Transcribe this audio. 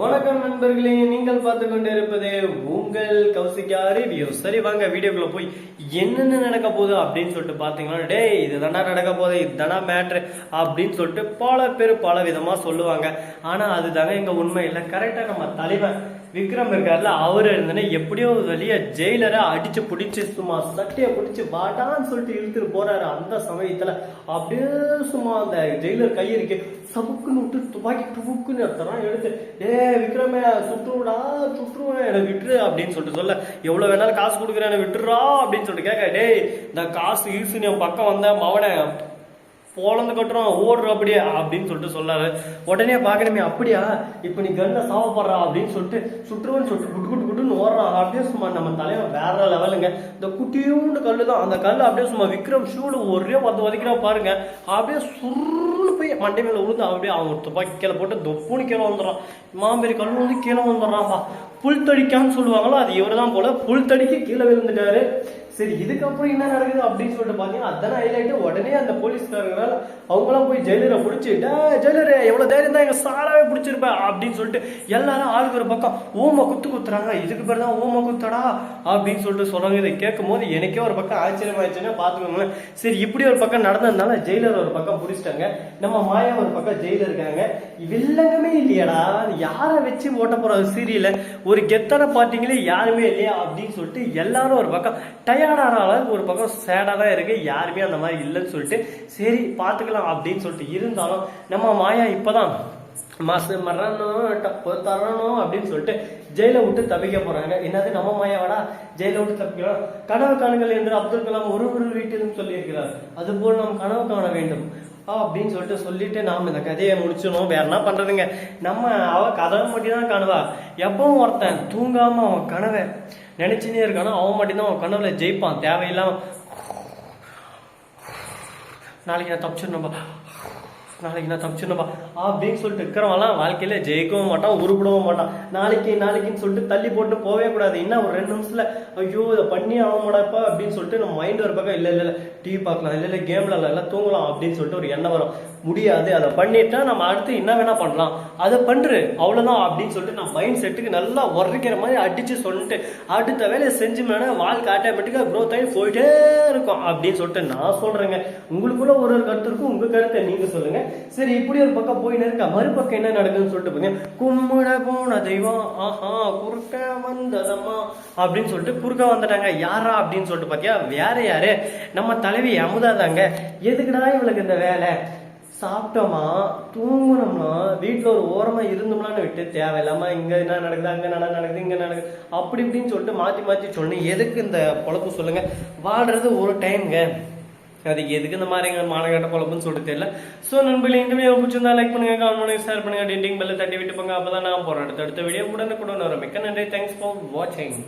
வணக்கம் நண்பர்களே நீங்கள் பார்த்து கொண்டிருப்பது உங்கள் கௌசிகா ரிவ்யூ சரி வாங்க வீடியோக்குள்ள போய் என்னென்ன நடக்க போகுது அப்படின்னு சொல்லிட்டு பாத்தீங்கன்னா டேய் இதுதானா நடக்க போகுது இதுதானா மேட்ரு அப்படின்னு சொல்லிட்டு பல பேர் பல விதமா சொல்லுவாங்க. ஆனா அதுதாங்க எங்க உண்மை இல்லை. கரெக்டா நம்ம தலைவன் விக்ரம் இருக்காருல அவரு இருந்தனே எப்படியோ வெளியே ஜெயிலரை அடிச்சு பிடிச்சி சும்மா சட்டையை பிடிச்சி வாடான்னு சொல்லிட்டு இழுத்துட்டு போறாரு அந்த சமயத்துல. அப்படியே சும்மா அந்த ஜெயிலர் கை இருக்கு சவுக்குன்னு விட்டு துப்பாக்கி துவுக்குன்னு எடுத்தான் எடுத்து ஏ விக்ரமே சுற்றுடா சுற்றுவேன் எனக்கு விட்டுரு அப்படின்னு சொல்லிட்டு சொல்ல எவ்வளவு வேணாலும் காசு கொடுக்குறேன் எனக்கு விட்டுறா அப்படின்னு சொல்லிட்டு கேட்க டேய் இந்த காசு ஈசுன்னு என் பக்கம் வந்த மவனை போலந்து கட்டுறோம் ஓடுற அப்படியே அப்படின்னு சொல்லிட்டு சொல்லாரு உடனே பார்க்கணுமே அப்படியா? இப்போ நீ கண்ணை சாவப்படுறா அப்படின்னு சொல்லிட்டு சுற்றுவன் சொல்லிட்டு குட்டு குட்டு குட்டுன்னு ஓடுறான் அப்படியே சும்மா நம்ம தலைவன் வேற லெவலுங்க. இந்த குட்டியூண்டு கல்லு தான் அந்த கல் அப்படியே சும்மா விக்ரம் ஷூல ஒரே பத்து வதைக்கிறா பாருங்க. அப்படியே சுருன்னு போய் மண்டை மேல விழுந்து அப்படியே அவன் துப்பாக்கி கீழே போட்டு தொப்புன்னு கீழே வந்துடுறான். மாம்பேரி கல் வந்து கீழே வந்துடுறான்பா புல் தடிக்கான்னு சொல்லுவாங்களோ? அது இவர் தான் போல. புல் தடிக்கு கீழே விழுந்துட்டாரு. சரி இதுக்கப்புறம் என்ன நடக்குது அப்படின்னு சொல்லிட்டு பாத்தீங்கன்னா அத்தனை ஹைலைட் உடனே அந்த போலீஸ்காரங்களால அவங்களாம் போய் ஜெயிலரை பிடிச்சி டே ஜெயிலரே எவ்வளவு தைரியம் தான் எங்க சாராவே பிடிச்சிருப்பேன் அப்படின்னு சொல்லிட்டு எல்லாரும் ஆளுக்கு ஒரு பக்கம் ஓம குத்து குத்துறாங்க இதுக்கு பேர் தான் ஓம குத்தடா அப்படின்னு சொல்லிட்டு சொல்றாங்க இதை கேட்கும் போது எனக்கே ஒரு பக்கம் ஆச்சரியமாயிடுச்சுன்னா பாத்துக்கோங்களேன். சரி இப்படி ஒரு பக்கம் நடந்ததுனால ஜெயிலர் ஒரு பக்கம் பிடிச்சிட்டாங்க. நம்ம மாயா ஒரு பக்கம் ஜெயிலர் இருக்காங்க. வில்லங்கமே இல்லையடா யாரை வச்சு ஓட்ட போகிற சீரியல ஒரு கெத்தனை பார்ட்டிங்களே யாருமே இல்லையா அப்படின்னு சொல்லிட்டு எல்லாரும் ஒரு பக்கம் டயர்டான அளவுக்கு ஒரு பக்கம் சேடா தான் இருக்குது யாருமே அந்த மாதிரி இல்லைன்னு சொல்லிட்டு சரி பார்த்துக்கலாம் அப்படின்னு சொல்லிட்டு இருந்தாலும் நம்ம மாயா இப்பதான் மாசு மரணம் டப்பு தரணும் அப்படின்னு சொல்லிட்டு ஜெயில விட்டு தப்பிக்க போறாங்க. என்னது நம்ம மாயாவாடா? ஜெயில விட்டு தப்பிக்கலாம். கனவு காணுங்கள் என்று அப்துல் கலாம் ஒரு ஒரு வீட்டிலும் சொல்லியிருக்கிறார். அதுபோல் நாம் கனவு காண வேண்டும். அப்படின்னு சொல்லிட்டு சொல்லிட்டு நாம் இந்த கதையை முடிச்சிடணும். வேற என்ன பண்றதுங்க? நம்ம அவ கதவை மட்டும் தான் காணுவா. எப்பவும் ஒருத்தன் தூங்காம அவன் கனவை நினைச்சுனே இருக்கானோ அவன் மட்டும்தான் அவன் கனவுல ஜெயிப்பான். தேவையில்லாம நாளைக்கு நான் தப்பிச்சிடணும்பா. நாளைக்கு நான் தப்பிச்சிடணும்பா. அப்படின்னு சொல்லிட்டு இருக்கிறவன்லாம் வாழ்க்கையில ஜெயிக்கவும் மாட்டான் உருப்பிடவும் மாட்டான். நாளைக்கு நாளைக்குன்னு சொல்லிட்டு தள்ளி போட்டு போவே கூடாது. இன்னும் ஒரு ரெண்டு நிமிஷத்துல ஐயோ இதை பண்ணி ஆகமாடாப்பா அப்படின்னு சொல்லிட்டு நம்ம மைண்ட் ஒரு பக்கம் இல்லை இல்லை இல்லை. டிவி பார்க்கலாம் இல்லை இல்லை கேம் விளாடலாம் தூங்கலாம் அப்படின்னு சொல்லிட்டு ஒரு எண்ணம் வரும். முடியாது. அதை பண்ணிட்டா நம்ம அடுத்து என்ன வேணா பண்ணலாம். அதை பண்று. அவ்வளோதான் அப்படின்னு சொல்லிட்டு நான் மைண்ட் செட்டுக்கு நல்லா உரைக்கிற மாதிரி அடிச்சு சொல்லிட்டு அடுத்த வேலையை செஞ்சு வாழ்க்கை ஆட்டோமேட்டிக்காக க்ரோத் ஆகி போயிட்டே இருக்கும் அப்படின்னு சொல்லிட்டு நான் சொல்கிறேங்க உங்களுக்குள்ள ஒரு ஒரு கருத்து இருக்கும். உங்கள் கருத்தை நீங்கள் சொல்லுங்கள் சரி இப்படி ஒரு பக்கம் போயின்னு இருக்கா? மறுபக்கம் என்ன நடக்குதுன்னு சொல்லிட்டு போங்க கும்பிட போன தெய்வம் ஆஹா குறுக்க வந்ததம்மா அப்படின்னு சொல்லிட்டு குறுக்க வந்துட்டாங்க. யாரா அப்படின்னு சொல்லிட்டு பார்த்தியா வேற யாரு? நம்ம தலைவி அமுதா தாங்க எதுக்குடா இவளுக்கு இந்த வேலை? சாப்பிட்டோமா? தூங்குனோம்னா வீட்டில் ஒரு ஓரமாக இருந்தோம்லான்னு விட்டு தேவையில்லாம இங்கே என்ன நடக்குது அங்கே என்ன நடக்குது இங்கே நடக்குது அப்படி இப்படின்னு சொல்லிட்டு மாற்றி மாற்றி சொல்லணும் எதுக்கு இந்த பொழப்பு சொல்லுங்க? வாழ்கிறது ஒரு டைம்ங்க. அது எதுக்கு இந்த மாதிரி மானகட்ட பொழப்புன்னு சொல்லிட்டு தெரியல. ஸோ நண்பர்களே இந்த வீடியோ பிடிச்சிருந்தா லைக் பண்ணுங்க கமெண்ட் பண்ணுங்க ஷேர் பண்ணுங்கள் டிண்டிங் பெல்ல தட்டி விட்டு போங்க. அப்போ தான் நான் போகிறேன் அடுத்த அடுத்த வீடியோ உடனுக்குடன் கூட வரும். மிக்க நன்றி. தேங்க்ஸ் ஃபார் வாட்சிங்